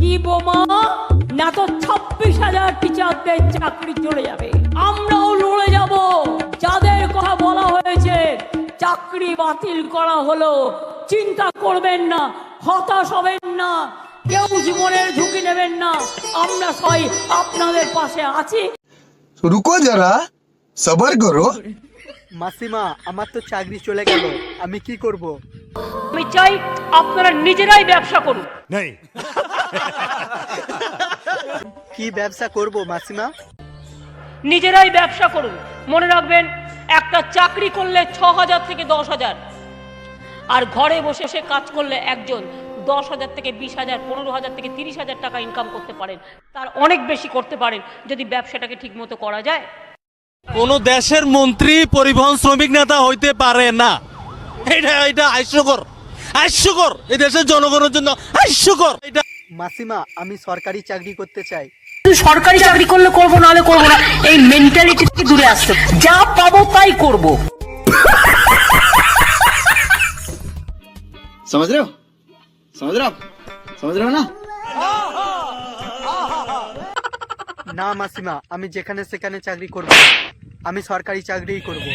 কি বোমা? না তো ছাব্বিশ হাজার টিচারদের চাকরি চলে যাবে। আমরাও লড়ে যাব। যাদের কথা বলা হয়েছে চাকরি বাতিল করা হলো। চিন্তা করবেন না হতাশ হবেন না কেউ জীবনের ঝুঁকি নেবেন না। আমরা সবাই আপনাদের পাশে আছি। রুকো যারা সবার করো। মাসিমা আমার তো চাকরি চলে গেল। আমি কি করব? আমি চাই আপনারা নিজেরাই ব্যবসা করুন। নেই। কি ব্যবসা করব মাসিমা? নিজেরাই ব্যবসা করুন। মনে রাখবেন একটা চাকরি করলে ছ হাজার থেকে দশ হাজার আর ঘরে বসে সে কাজ করলে একজন দশ হাজার থেকে বিশ হাজার পনেরো হাজার থেকে তিরিশ হাজার টাকা ইনকাম করতে পারেন। তার অনেক বেশি করতে পারেন যদি ব্যবসাটাকে ঠিকমতো করা যায়। কোন দেশের মন্ত্রী পরিবহন শ্রমিক নেতা হইতে পারে না। এটা এটা হাস্যকর হাস্যকর এই দেশের জনগণের জন্য হাস্যকর এটা মাসিমা আমি সরকারি চাকরি করতে চাই শুধু সরকারি চাকরি করলে করবো নাহলে করবো না এই মেন্টালিটি থেকে দূরে আসতে হবে। যা পাবো তাই করবো समझ रहे हो समझ रहे हो आप समझ रहे हो ना না মাসিমা আমি যেখানে সেখানে চাকরি করব না। আমি সরকারি চাকরিই করব